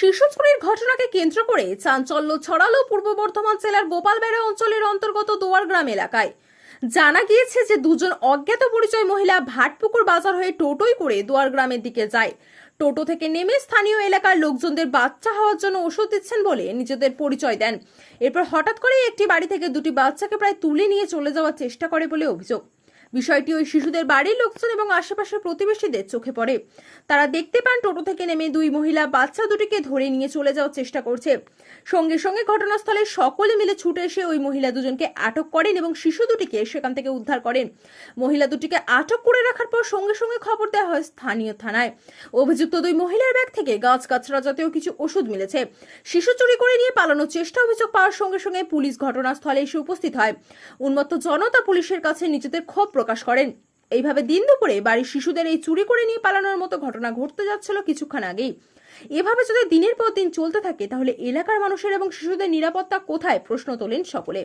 শিশু চুরির ঘটনাকে কেন্দ্র করে চাঞ্চল্য ছড়ালো পূর্ব বর্ধমান জেলার গোপালবেড়া অঞ্চলের অন্তর্গত দোয়ার গ্রাম এলাকায়। জানা গিয়েছে যে দুজন অজ্ঞাত পরিচয় মহিলা ভাটপুকুর বাজার হয়ে টোটোই করে দোয়ার গ্রামের দিকে যায়। টোটো থেকে নেমে স্থানীয় এলাকার লোকজনদের বাচ্চা হওয়ার জন্য ওষুধ দিচ্ছেন বলে নিজেদের পরিচয় দেন। এরপর হঠাৎ করেই একটি বাড়ি থেকে দুটি বাচ্চাকে প্রায় তুলে নিয়ে চলে যাওয়ার চেষ্টা করে বলে অভিযোগ। বিষয়টি ওই শিশুদের বাড়ির লোকজন এবং আশেপাশের প্রতিবেশীদের চোখে পড়ে। তারা দেখতে পান টোটো থেকে নেমে দুই মহিলা বাচ্চা দুটিকে ধরে নিয়ে চলে যাওয়ার চেষ্টা করছে। সঙ্গে সঙ্গে ঘটনাস্থলে সকলে মিলে ছুটে এসে ওই মহিলা দুজনকে আটক করেন এবং শিশু দুটিকে সেখান থেকে উদ্ধার করেন। মহিলা দুটিকে আটক করে রাখার পর সঙ্গে সঙ্গে খবর দেওয়া হয় স্থানীয় থানায়। অভিযুক্ত দুই মহিলার ব্যাগ থেকে গাছ গাছড়া জাতীয় কিছু ওষুধ মিলেছে। শিশু চুরি করে নিয়ে পালানোর চেষ্টা অভিযোগ পাওয়ার সঙ্গে সঙ্গে পুলিশ ঘটনাস্থলে এসে উপস্থিত হয়। উন্মত্ত জনতা পুলিশের কাছে নিজেদের ক্ষোভ প্রকাশ করেন। এইভাবে দিন দুপুরে বাড়ির শিশুদের এই চুরি করে নিয়ে পালানোর মতো ঘটনা ঘটতে যাচ্ছিল কিছুক্ষণ আগেই। এভাবে যদি দিনের পর দিন চলতে থাকে, তাহলে এলাকার মানুষের এবং শিশুদের নিরাপত্তা কোথায়? প্রশ্ন তোলেন সকলে।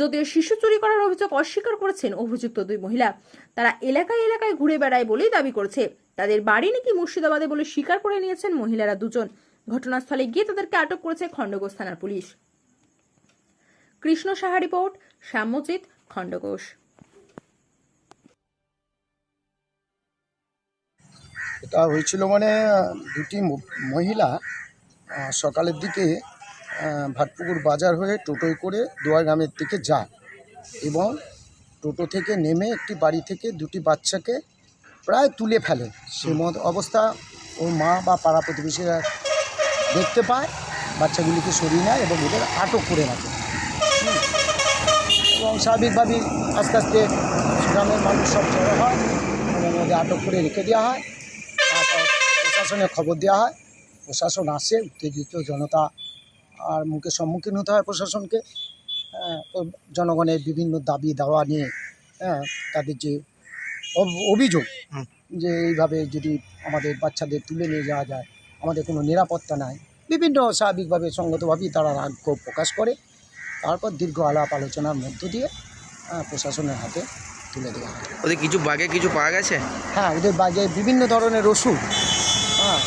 যদিও শিশু চুরি করার অভিযোগ অস্বীকার করেছেন অভিযুক্ত দুই মহিলা, তারা এলাকায় এলাকায় ঘুরে বেড়ায় বলেই দাবি করছে। তাদের বাড়ি নাকি মুর্শিদাবাদে বলে স্বীকার করে নিয়েছেন মহিলারা দুজন। ঘটনাস্থলে গিয়ে তাদেরকে আটক করেছে খণ্ডঘোষ থানার পুলিশ। কৃষ্ণ সাহা রিপোর্ট, শ্যামজিৎ খণ্ডঘোষ। এটা হয়েছিল মানে দুটি মহিলা সকালের দিকে ভাটপুকুর বাজার হয়ে টোটোয় করে দোয়া গ্রামের দিকে যায় এবং টোটো থেকে নেমে একটি বাড়ি থেকে দুটি বাচ্চাকে প্রায় তুলে ফেলে। সে মত অবস্থা ওর মা বা পাড়া প্রতিবেশীরা দেখতে পায় বাচ্চাগুলিকে সরিয়ে নেয় এবং ওদের আটক করে রাখে। এবং স্বাভাবিকভাবেই আস্তে আস্তে গ্রামের মানুষ সব জড়ো হয় এবং ওদের আটক করে রেখে দেওয়া হয়। প্রশাসনে খবর দেওয়া হয় প্রশাসন আসে উত্তেজিত জনতা আর মুখের সম্মুখীন হতে হয় প্রশাসনকে। হ্যাঁ, জনগণের বিভিন্ন দাবি দাওয়া নিয়ে হ্যাঁ তাদের যে অভ- অভিযোগ যে এইভাবে যদি আমাদের বাচ্চাদের তুলে নিয়ে যাওয়া যায় আমাদের কোনো নিরাপত্তা নাই। বিভিন্ন স্বাভাবিকভাবে সঙ্গতভাবেই তারা রাগ প্রকাশ করে। তারপর দীর্ঘ আলাপ আলোচনার মধ্য দিয়ে আহ, প্রশাসনের হাতে তুলে দেওয়া ওদের কিছু বাগে কিছু পাওয়া গেছে? হ্যাঁ ওদের বাজে বিভিন্ন ধরনের ওষুধ হ্যাঁ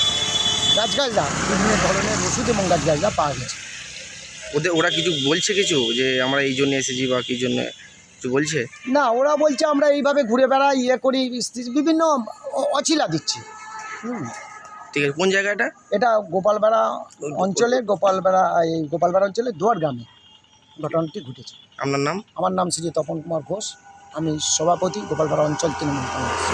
গাছগাছরা বিভিন্ন ধরনের ওষুধ এবং গাছগাছরা পাওয়া গেছে। ওদের ওরা কিছু বলছে কিছু যে আমরা এই জন্য এসেছি বা কি জন্য কিছু বলছে? না ওরা বলছে আমরা এইভাবে ঘুরে বেড়াই ইয়ে করি বিভিন্ন অ- অছিলা দিচ্ছি। হুম। ঠিক আছে কোন জায়গাটা? এটা গোপালবেড়া অঞ্চলে গোপালবেড়া এই গোপালবেড়া অঞ্চলে দুয়ার গ্রামে ঘটনাটি ঘটেছে। আপনার নাম? আমার নাম শ্রী তপন কুমার ঘোষ। আমি সভাপতি গোপালপাড়া অঞ্চল তৃণমূল কংগ্রেস।